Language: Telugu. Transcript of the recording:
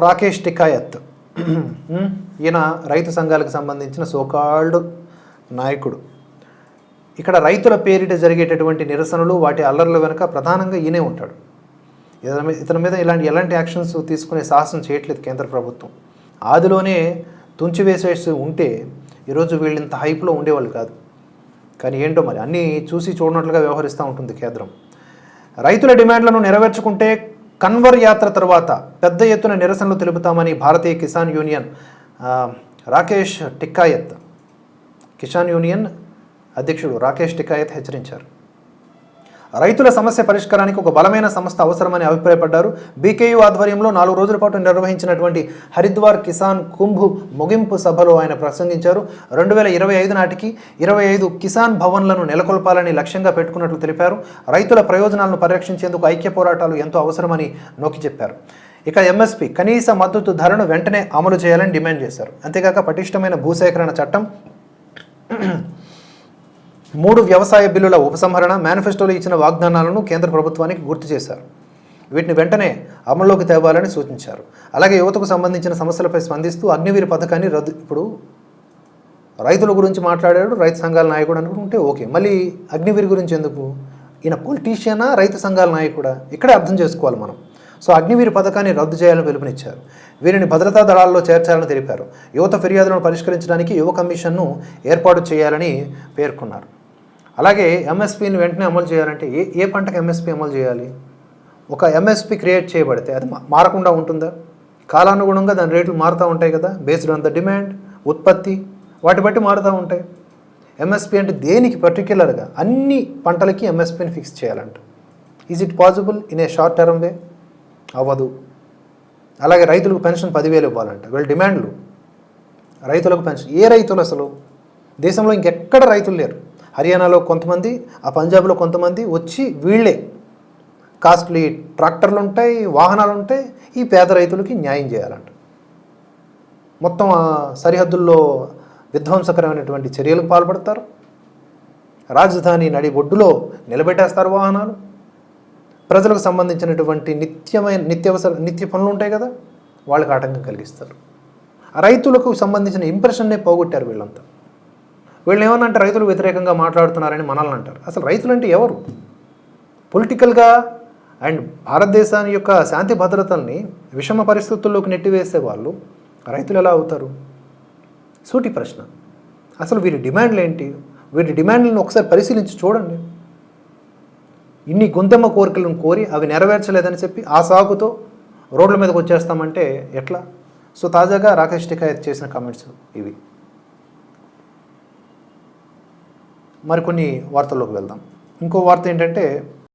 రాకేష్ టికాయత్. ఈయన రైతు సంఘాలకు సంబంధించిన సోకాల్డ్ నాయకుడు. ఇక్కడ రైతుల పేరిట జరిగేటటువంటి నిరసనలు వాటి అల్లర్ల వెనుక ప్రధానంగా ఈయనే ఉంటాడు. ఇతని ఇతని మీద ఇలాంటి ఎలాంటి యాక్షన్స్ తీసుకునే సాహసం చేయట్లేదు కేంద్ర ప్రభుత్వం. ఆదిలోనే తుంచివేసేసి ఉంటే ఈరోజు వీళ్ళు ఇంత హైప్లో ఉండేవాళ్ళు కాదు. కానీ ఏంటో మరి అన్నీ చూసి చూడనట్లుగా వ్యవహరిస్తూ ఉంటుంది కేంద్రం. రైతుల డిమాండ్లను నెరవేర్చుకుంటే కన్వర్ యాత్ర తర్వాత పెద్ద ఎత్తున నిరసనలు తెలుపుతామని భారతీయ కిసాన్ యూనియన్ రాకేష్ టిక్కాయత్ కిసాన్ యూనియన్ అధ్యక్షుడు రాకేష్ టికాయత్ హెచ్చరించారు. రైతుల సమస్య పరిష్కారానికి ఒక బలమైన సంస్థ అవసరమని అభిప్రాయపడ్డారు. బీకేయూ ఆధ్వర్యంలో నాలుగు రోజుల పాటు నిర్వహించినటువంటి హరిద్వార్ కిసాన్ కుంభ్ ముగింపు సభలో ఆయన ప్రసంగించారు. రెండు వేల ఇరవై ఐదు నాటికి ఇరవై ఐదు కిసాన్ భవన్లను నెలకొల్పాలని లక్ష్యంగా పెట్టుకున్నట్లు తెలిపారు. రైతుల ప్రయోజనాలను పరిరక్షించేందుకు ఐక్య పోరాటాలు ఎంతో అవసరమని నొక్కి చెప్పారు. ఇక ఎంఎస్పి కనీస మద్దతు ధరను వెంటనే అమలు చేయాలని డిమాండ్ చేశారు. అంతేకాక పటిష్టమైన భూసేకరణ చట్టం మూడు వ్యవసాయ బిల్లుల ఉపసంహరణ మేనిఫెస్టోలో ఇచ్చిన వాగ్దానాలను కేంద్ర ప్రభుత్వానికి గుర్తు చేశారు. వీటిని వెంటనే అమల్లోకి తేవాలని సూచించారు. అలాగే యువతకు సంబంధించిన సమస్యలపై స్పందిస్తూ అగ్నివీర్ పథకాన్ని రద్దు ఇప్పుడు రైతుల గురించి మాట్లాడాడు రైతు సంఘాల నాయకుడు అనుకుంటే ఓకే. మళ్ళీ అగ్నివీర్ గురించి ఎందుకు? ఈయన పొలిటీషియనా రైతు సంఘాల నాయకుడా? ఇక్కడే అర్థం చేసుకోవాలి మనం. సో అగ్నివీర్ పథకాన్ని రద్దు చేయాలని పిలుపునిచ్చారు. వీరిని భద్రతా దళాల్లో చేర్చాలని తెలిపారు. యువత ఫిర్యాదులను పరిష్కరించడానికి యువ కమిషన్ను ఏర్పాటు చేయాలని పేర్కొన్నారు. అలాగే ఎంఎస్పీని వెంటనే అమలు చేయాలంటే ఏ ఏ పంటకు ఎంఎస్పీ అమలు చేయాలి? ఒక ఎంఎస్పీ క్రియేట్ చేయబడితే అది మా- మారకుండా ఉంటుందా? కాలానుగుణంగా దాని రేట్లు మారుతూ ఉంటాయి కదా బేస్డ్ ఆన్ ద డిమాండ్ ఉత్పత్తి వాటి బట్టి మారుతూ ఉంటాయి. ఎంఎస్పీ అంటే దేనికి పర్టిక్యులర్గా అన్ని పంటలకి ఎంఎస్పీని ఫిక్స్ చేయాలంట. Is it possible in a short term way అవ్వదు. అలాగే రైతులకు పెన్షన్ పదివేలు ఇవ్వాలంట. వీళ్ళ డిమాండ్లు. రైతులకు పెన్షన్ ఏ రైతులు అసలు? దేశంలో ఇంకెక్కడ రైతులు లేరు. హర్యానాలో కొంతమంది ఆ పంజాబ్లో కొంతమంది వచ్చి వీళ్ళే కాస్ట్లీ ట్రాక్టర్లు ఉంటాయి వాహనాలు ఉంటాయి ఈ పేద రైతులకి న్యాయం చేయాలంట. మొత్తం ఆ సరిహద్దుల్లో విధ్వంసకరమైనటువంటి చర్యలకు పాల్పడతారు. రాజధాని నడి ఒడ్డులో నిలబెట్టేస్తారు వాహనాలు. ప్రజలకు సంబంధించినటువంటి నిత్యమైన నిత్యవసర నిత్య పనులు ఉంటాయి కదా వాళ్ళకి ఆటంకం కలిగిస్తారు. ఆ రైతులకు సంబంధించిన ఇంప్రెషన్నే పోగొట్టారు వీళ్ళంతా. వీళ్ళు ఏమన్నంటే రైతులు వ్యతిరేకంగా మాట్లాడుతున్నారని మనల్ని అంటారు. అసలు రైతులు అంటే ఎవరు? పొలిటికల్గా అండ్ భారతదేశాన్ని యొక్క శాంతి భద్రతల్ని విషమ పరిస్థితుల్లోకి నెట్టివేసే వాళ్ళు రైతులు ఎలా అవుతారు? సూటి ప్రశ్న. అసలు వీరి డిమాండ్లు ఏంటి వీరి డిమాండ్లను ఒకసారి పరిశీలించి చూడండి. ఇన్ని గొంతెమ్మ కోరికలను కోరి అవి నెరవేర్చలేదని చెప్పి ఆ సాగుతో రోడ్ల మీదకి వచ్చేస్తామంటే ఎట్లా? సో తాజాగా రాకేష్ టికాయత్ చేసిన కామెంట్స్ ఇవి. మరికొన్ని వార్తల్లోకి వెళ్దాం. ఇంకో వార్త ఏంటంటే